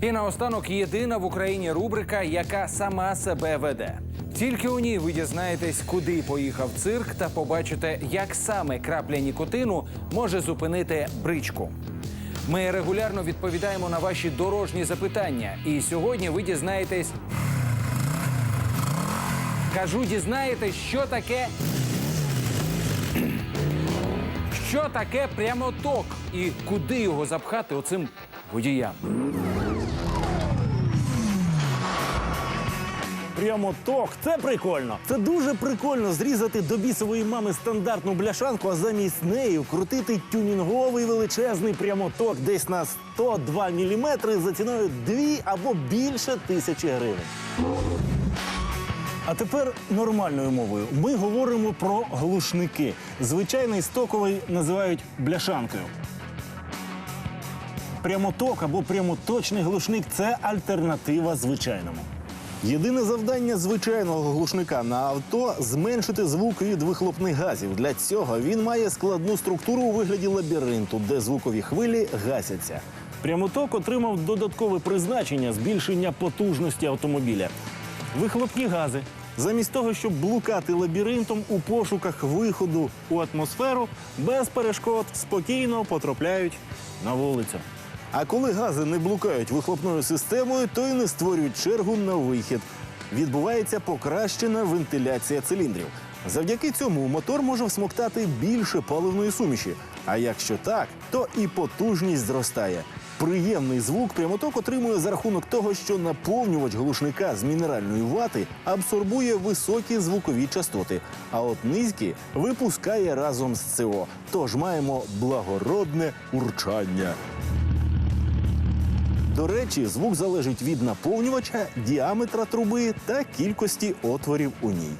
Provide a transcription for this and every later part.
І наостанок єдина в Україні рубрика, яка сама себе веде. Тільки у ній ви дізнаєтесь, куди поїхав цирк, та побачите, як саме крапля нікотину може зупинити бричку. Ми регулярно відповідаємо на ваші дорожні запитання, і сьогодні ви дізнаєтесь. Кажу, дізнаєтесь, що таке. Що таке прямоток і куди його запхати оцим водіям? Прямо ток. Це прикольно. Це дуже прикольно зрізати до бісової мами стандартну бляшанку, а замість неї вкрутити тюнінговий величезний прямоток десь на 102 міліметри за ціною 2 або більше тисячі гривень. А тепер нормальною мовою. Ми говоримо про глушники. Звичайний стоковий називають бляшанкою. Прямоток або прямоточний глушник це альтернатива звичайному. Єдине завдання звичайного глушника на авто зменшити звук від вихлопних газів. Для цього він має складну структуру у вигляді лабіринту, де звукові хвилі гасяться. Прямоток отримав додаткове призначення збільшення потужності автомобіля. Вихлопні гази. Замість того, щоб блукати лабіринтом у пошуках виходу у атмосферу, без перешкод спокійно потрапляють на вулицю. А коли гази не блукають вихлопною системою, то й не створюють чергу на вихід. Відбувається покращена вентиляція циліндрів. Завдяки цьому мотор може всмоктати більше паливної суміші. А якщо так, то і потужність зростає. Приємний звук прямоток отримує за рахунок того, що наповнювач глушника з мінеральної вати абсорбує високі звукові частоти, а от низькі випускає разом з СО. Тож маємо благородне урчання. До речі, звук залежить від наповнювача, діаметра труби та кількості отворів у ній.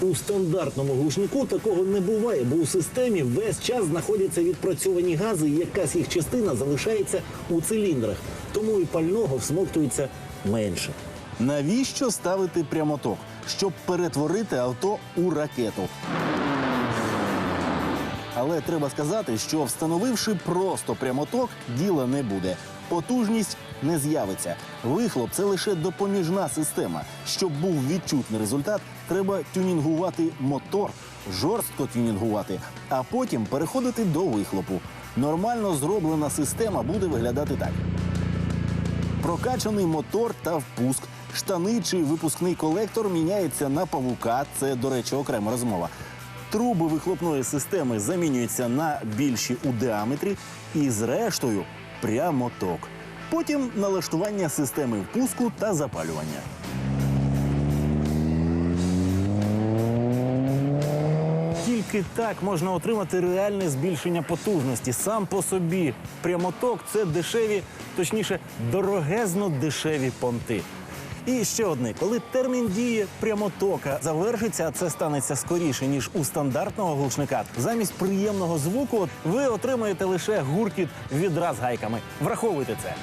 У стандартному глушнику такого не буває, бо у системі весь час знаходяться відпрацьовані гази, і якась їх частина залишається у циліндрах, тому і пального всмоктується менше. Навіщо ставити прямоток? Щоб перетворити авто у ракету. Але треба сказати, що встановивши просто прямоток, діла не буде. Потужність не з'явиться. Вихлоп це лише допоміжна система. Щоб був відчутний результат, треба тюнінгувати мотор, жорстко тюнінгувати, а потім переходити до вихлопу. Нормально зроблена система буде виглядати так: прокачаний мотор та впуск. Штани чи випускний колектор міняється на павука. Це, до речі, окрема розмова. Труби вихлопної системи замінюються на більші у діаметрі і, зрештою, прямо ток. Потім налаштування системи впуску та запалювання. Тільки так можна отримати реальне збільшення потужності. Сам по собі прямоток це дешеві, точніше, дорогезно дешеві понти. І ще одне, коли термін дії прямотока завершиться, а це станеться скоріше ніж у стандартного глушника. Замість приємного звуку ви отримаєте лише гуркіт відра гайками. Враховуйте це.